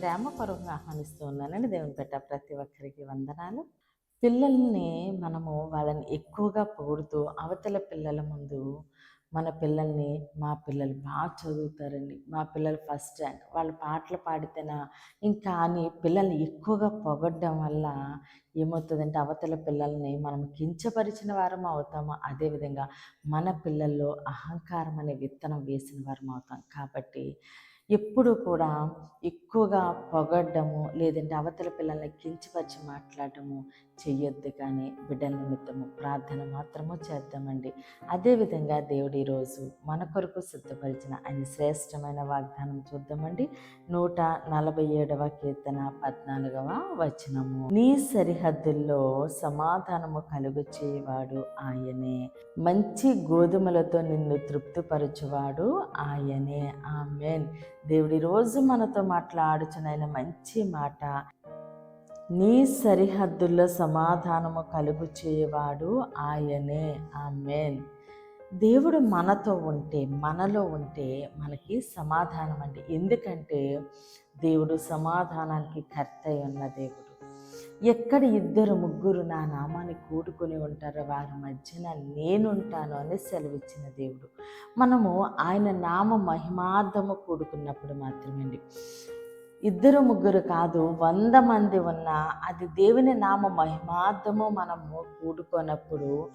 ప్రేమపూర్వకంగా ఆహ్వానిస్తూ ఉన్నానండి దేవుని పెట్ట ప్రతి ఒక్కరికి వందనాలు. పిల్లల్ని మనము వాళ్ళని ఎక్కువగా పొగుడుతూ అవతల పిల్లల ముందు మన పిల్లల్ని మా పిల్లలు బాగా చదువుతారండి. మా పిల్లలు ఫస్ట్ ర్యాంక్. వాళ్ళు పాటలు పాడితేనా ఇంకా అని పిల్లల్ని ఎక్కువగా పొగడ్డం వల్ల ఏమవుతుందంటే అవతల పిల్లల్ని మనం కించపరిచిన వారం అవుతాము. అదేవిధంగా మన పిల్లల్లో అహంకారం అనే విత్తనం వేసిన వారం అవుతాం. కాబట్టి ఎప్పుడు కూడా ఎక్కువగా పొగడ్డము లేదంటే అవతల పిల్లల్ని కించపరిచి మాట్లాడటము చెయ్యొద్దు కానీ బిడ్డల నిమిత్తము ప్రార్థన మాత్రము చేద్దామండి. అదేవిధంగా దేవుడు ఈరోజు మన కొరకు సిద్ధపరిచిన ఆయన శ్రేష్టమైన వాగ్దానం చూద్దామండి. నూట నలభై ఏడవ కీర్తన పద్నాలుగవ వచనము. నీ సరిహద్దుల్లో సమాధానము కలుగు చేయవాడు ఆయనే. మంచి గోధుమలతో నిన్ను తృప్తిపరచువాడు ఆయనే. ఆమెన్. దేవుడి రోజు మనతో మాట్లాడుచునైన మంచి మాట. నీ సరిహద్దుల్లో సమాధానము కలుగు చేయవాడు ఆయనే. ఆమెన్. దేవుడు మనతో ఉంటే మనలో ఉంటే మనకి సమాధానం అండి ఎందుకంటే దేవుడు సమాధానానికి కర్త ఉన్న దేవుడు. ఎక్కడ ఇద్దరు ముగ్గురు నా నామాన్ని కూడుకొని ఉంటారో వారి మధ్యన నేనుంటాను అని సెలవిచ్చిన దేవుడు. మనము ఆయన నామ మహిమార్థము కూడుకున్నప్పుడు మాత్రమే ఇద్దరు ముగ్గురు కాదు వంద మంది ఉన్నా అది దేవుని నామ మహిమార్థము మనము కూడుకున్నప్పుడు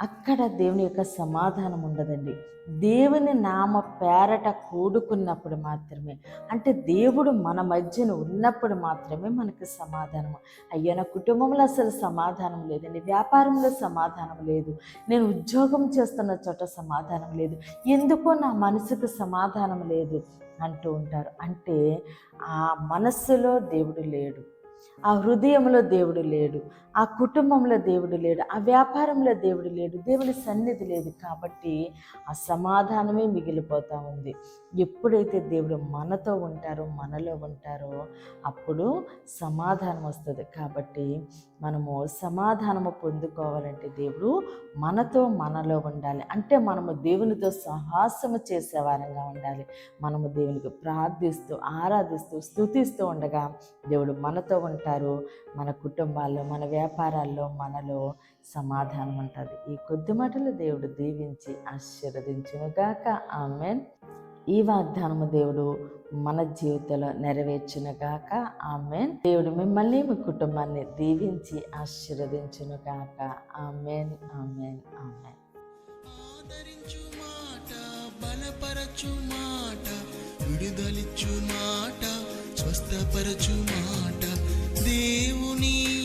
అక్కడ దేవుని యొక్క సమాధానం ఉండదండి. దేవుని నామ పేరట కూడుకున్నప్పుడు మాత్రమే అంటే దేవుడు మన మధ్యన ఉన్నప్పుడు మాత్రమే మనకు సమాధానం. అయ్యా నా కుటుంబంలో అసలు సమాధానం లేదండి. వ్యాపారంలో సమాధానం లేదు. నేను ఉద్యోగం చేస్తున్న చోట సమాధానం లేదు. ఎందుకో నా మనసుకు సమాధానం లేదు అంటూ ఉంటారు. అంటే ఆ మనస్సులో దేవుడు లేడు. ఆ హృదయంలో దేవుడు లేడు ఆ కుటుంబంలో దేవుడు లేడు ఆ వ్యాపారంలో దేవుడు లేడు దేవుని సన్నిధి లేదు కాబట్టి ఆ సమాధానమే మిగిలిపోతూ ఉంది. ఎప్పుడైతే దేవుడు మనతో ఉంటారో మనలో ఉంటారో అప్పుడు సమాధానం వస్తుంది. కాబట్టి మనము సమాధానము పొందుకోవాలంటే దేవుడు మనతో మనలో ఉండాలి. అంటే మనము దేవునితో సహాసము చేసేవారంగా ఉండాలి. మనము దేవునికి ప్రార్థిస్తూ ఆరాధిస్తూ స్థుతిస్తూ ఉండగా దేవుడు మనతో ఉంటారు. మన కుటుంబాల్లో మన వ్యాపారాల్లో మనలో సమాధానం ఉంటుంది. ఈ కొద్ది మాటలు దేవుడు దీవించి ఆశీర్వదించునుగాక. ఆమెన్. ఈ వాగ్దానము దేవుడు మన జీవితంలో నెరవేర్చునుగాక. ఆమెన్. దేవుడు మిమ్మల్ని మీ కుటుంబాన్ని దీవించి ఆశీర్వదించునుగాక. ఆమెన్. ఆమెన్. ఆమెన్. బలపరచు మాట విడుదలిచ్చు మాట స్వస్థపరచు మాట. దేవుని